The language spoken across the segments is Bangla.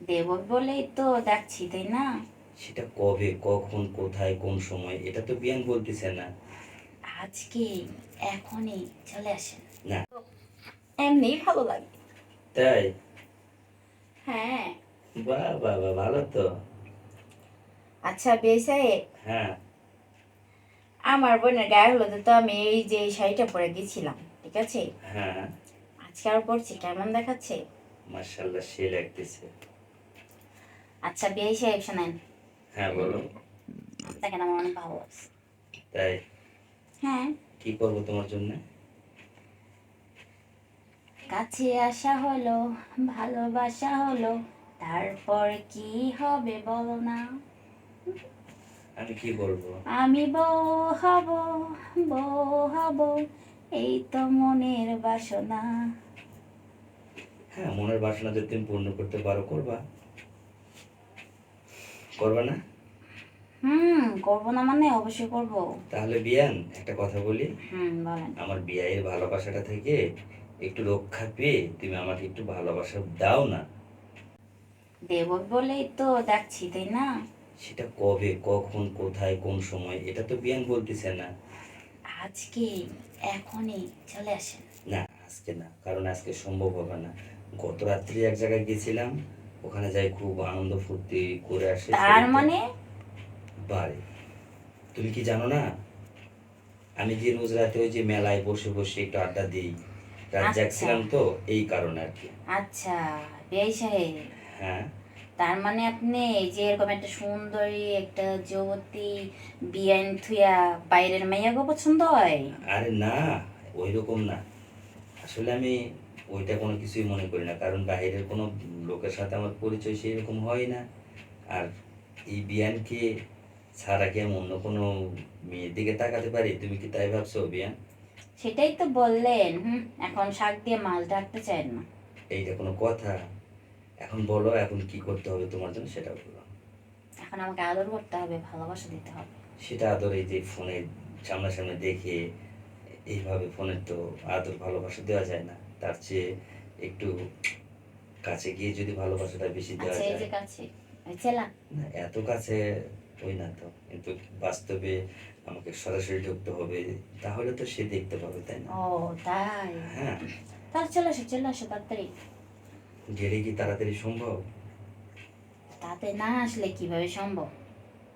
দেব বলেই তো ডাকছি তাই না? সেটা কবে কখন কোথায় কোন সময় এটা তো বিয়ান বলতেছে না। আজকে এখনই চলে আসেন। না। এমনি ভালো লাগে। তাই? হ্যাঁ। বাহ বাহ বাহ, ভালো তো। আচ্ছা বেসাই হ্যাঁ। আমার বোনের গায়ে হলো তো আমি এই যে শাড়িটা পরে গেছিলাম ঠিক আছে? হ্যাঁ। আজকে আর পরছি কেমন দেখাচ্ছে? মার্শাল্লাহ সে লাগতেছে। আচ্ছা বিয়ে সাহেব শোনেন হ্যাঁ বলো। দেখেন আমার অনেক ভালো লাগছে তাই? হ্যাঁ। কি করব তোমার জন্য? কাছে আসা হলো ভালোবাসা হলো তারপর কি হবে বলো না? আমি কি বলব? আমি বউ হব বউ হব এই তো মনের বাসনা। হ্যাঁ মনের বাসনা যদি তুমি পূর্ণ করতে পারো করবা। করবা না? হুম করব না মানে অবশ্যই করব। তাহলে বিয়ান একটা কথা বলি। হুম বলেন। আমার বিয়ের ভালোবাসাটা থেকে একটু রক্ষা পেয়ে তুমি আমাকে একটু ভালোবাসা দাও না। দেব বলেই তো ডাকছি তাই না? সেটা কবে কখন কোথায় কোন সময় এটা তো বিয়ান বলতেছে না। আজকে এখনই চলে আসেন। না আজকে না কারণ আজকে সম্ভব হবে না। গত রাত্রি এক জায়গায় গেছিলাম ওখানে যাই খুব আনন্দ ফুর্তি করে আসে তার মানে? বারে। তুমি কি জানো না? আমি যে রোজ রাতে ওই যে মেলায় বসে বসে একটু আড্ডা দিই। রাত আচ্ছা। জাগছিলাম তো এই কারণে আর কি। আচ্ছা সাহেব। হ্যাঁ? তার মানে আপনি এই যে এরকম একটা সুন্দরী একটা যুবতী বিয়ান থুয়া বাইরের মেয়েগো পছন্দ হয়? আরে না ওই রকম না। আসলে আমি ওইটা কোনো কিছুই মনে করি না। কারণ বাইরের কোনো লোকের সাথে আমার পরিচয় সেই রকম হয় না। আর এই বিয়ান বিয়ানকে ছাড়া কি আমি অন্য কোনো মেয়ের দিকে তাকাতে পারি? তুমি কি তাই ভাবছ বিয়ান? সেটাই তো বললেন হুম? এখন শাক দিয়ে মাছ ডাকতে চান না। এইটা কোনো কথা? এখন বলো এখন কি করতে হবে তোমার জন্য সেটা বলো। এখন আমাকে আদর করতে হবে ভালোবাসা দিতে হবে। সেটা আদর এই যে ফোনে সামনাসামনি দেখে এইভাবে ফোনের তো আদর ভালোবাসা দেওয়া যায় না। তার চেয়ে একটু কাছে গিয়ে যদি ভালোবাসাটা বেশি দেওয়া আচ্ছা যায়। যে কাছে ওই না এত কাছে ওই না তো। কিন্তু বাস্তবে আমাকে সরাসরি ঢুকতে হবে তাহলে তো সে দেখতে পাবে তাই না? ও তাই? হ্যাঁ। তার চলে আসো চলে আসো তাড়াতাড়ি। গেলে কি তাড়াতাড়ি সম্ভব? তাতে না আসলে কীভাবে সম্ভব?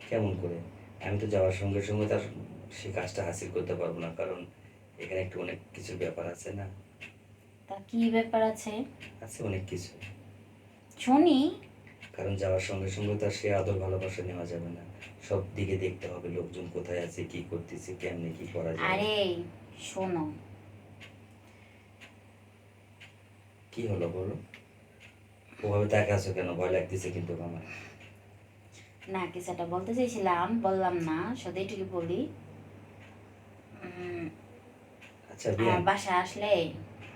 কেমন করে? আমি তো যাওয়ার সঙ্গে সঙ্গে তার সে কাজটা হাসিল করতে পারব না কারণ এখানে একটু অনেক কিছু ব্যাপার আছে না? তা কি ব্যাপার আছে? আছে অনেক কিছু। শুনি। কারণ যাওয়ার সঙ্গে সঙ্গে তার সে আদর ভালোবাসা নেওয়া যাবে না। সব দিকে দেখতে হবে লোকজন কোথায় আছে কি করতেছে কেমনে কি করা যায়। আরে শোনো। কি হলো বলো? ওভাবে তাকে আছো কেন? ভয় লাগতেছে কিন্তু আমার। না কিছু একটা বলতে চাইছিলাম বললাম না শুধু এটুকু বলি। আচ্ছা বাসায় আসলে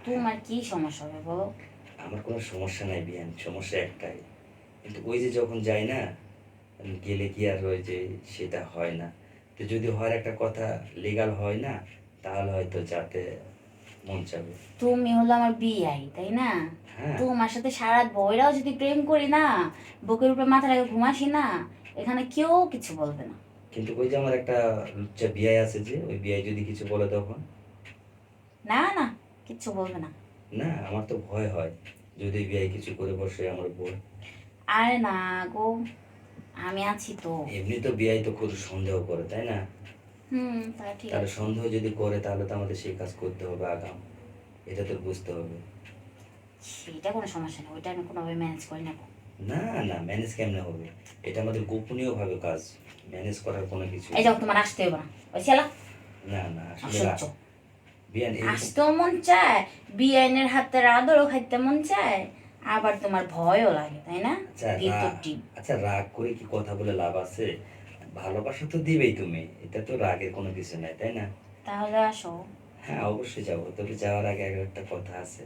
তোমার কি সমস্যা হবে বলো? আমার কোনো সমস্যা নাই বিয়ান সমস্যা একটাই। কিন্তু ওই যে যখন যাই না গেলে কি আর ওই যে সেটা হয় না। তো যদি হয় একটা কথা লিগাল হয় না তাহলে হয়তো যাতে মন চাবে। তুমি হলো আমার বিয়াই তাই না? হ্যাঁ। তোমার সাথে সারা বইরাও যদি প্রেম করি না বুকের উপরে মাথা রেখে ঘুমাসি না এখানে কেউ কিছু বলবে না। কিন্তু ওই যে আমার একটা লুচ্চা বিয়াই আছে যে ওই বিয়াই যদি কিছু বলে তখন? না না কিচ্ছু বলবে না। না আমার তো ভয় হয়। যদি বিয়াই কিছু করে বসে আমার বই আরে না গো আমি আছি তো। এমনি তো বিয়াই তো খুব সন্দেহ করে তাই না? হুম তা ঠিক তাহলে সন্দেহ যদি করে তাহলে তো আমাদের সেই কাজ করতে হবে আগাম। এটা তো বুঝতে হবে। সেটা কোনো সমস্যা নেই ওইটা আমি কোনোভাবে ম্যানেজ করে নেব না না ম্যানেজ কেমনে হবে? এটা আমাদের গোপনীয় ভাবে কাজ। ম্যানেজ করার কোনো কিছু এই যাও তোমার আসতে হবে না। ওই ছেলা না না আসলে অসহ্য না। বিয়ান এরকম- আসতেও মন চায় বিআইনের হাতের আদরও খাইতে মন চায় আবার তোমার ভয়ও লাগে তাই না? আচ্ছা রাগ- আচ্ছা রাগ করে কি কথা বলে লাভ আছে? ভালোবাসা তো দিবেই তুমি এটা তো রাগের কোনো কিছু নাই তাই না? তাহলে আসো। হ্যাঁ অবশ্যই যাব তবে যাওয়ার আগে একটা কথা আছে।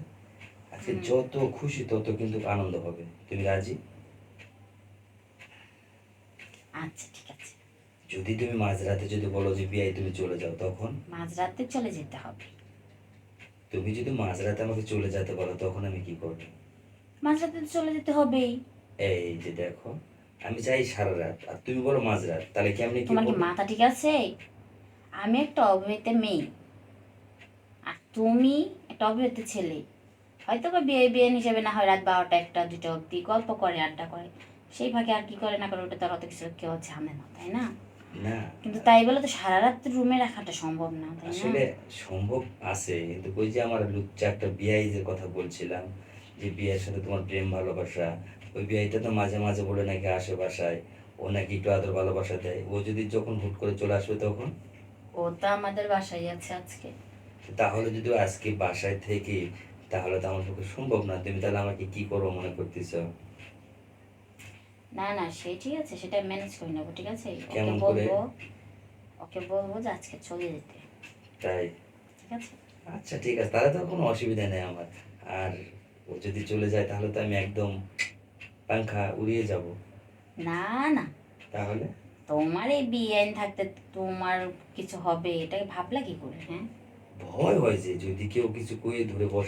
আজকে যত খুশি তত কিন্তু আনন্দ হবে। তুমি রাজি? আচ্ছা ঠিক আছে। যদি তুমি মাঝরাতে যদি বলো যে বিয়াই তুমি চলে যাও তখন? মাঝরাতে চলে যেতে হবে। তুমি যদি মাঝরাতে আমাকে চলে যেতে বলো তখন আমি কি করব? মাঝরাতে তো চলে যেতে হবেই। এই যে দেখো আমি চাই সারা রাত আর তুমি বলো মাঝরাত তাহলে কি তোমার কি করব? মাথা ঠিক আছে? আমি একটা অবিবাহিত মেয়ে। আর তুমি একটা অবিবাহিত ছেলে। হয়তো বা বিয়ে বিয়ে হিসেবে না হয় রাত বারোটা একটা দুটো অব্দি গল্প করে আড্ডা করে। সেই ভাগে আর কি করে না করে ওটা তার অত কিছু কেউ ঝামে না তাই না? না। কিন্তু তাই বলে তো সারা রাত রুমে রাখাটা সম্ভব না তাই আসলে সম্ভব আছে কিন্তু ওই যে আমার লুচ্চা একটা বিয়াই যে কথা বলছিলাম যে বিয়ের সাথে তোমার প্রেম ভালোবাসা ওই বিয়াইটা তো মাঝে মাঝে বলে নাকি আসে বাসায় ও নাকি একটু আদর ভালোবাসা দেয় ও যদি যখন হুট করে চলে আসবে তখন? ও তো আমাদের বাসায় আছে আজকে। তাহলে যদি আজকে বাসায় থেকে তাহলে তো আমার পক্ষে সম্ভব না তুমি তাহলে আমাকে কি করব মনে করতেছ? না না সে ঠিক আছে সেটা ম্যানেজ করে নেব ঠিক আছে? ওকে বলব ওকে বলব যে আজকে চলে যেতে। তাই? ঠিক আছে? আচ্ছা ঠিক আছে তাহলে তো কোনো অসুবিধা নেই আমার। আর ও যদি চলে যায় তাহলে তো আমি একদম পাংখা উড়িয়ে যাব। না না। তাহলে? তোমার এই বিয়ে থাকতে তোমার কিছু হবে এটাকে ভাবলা কি করে হ্যাঁ? ভয় হয় যে যদি কেউ কিছু কয়ে ধরে বসে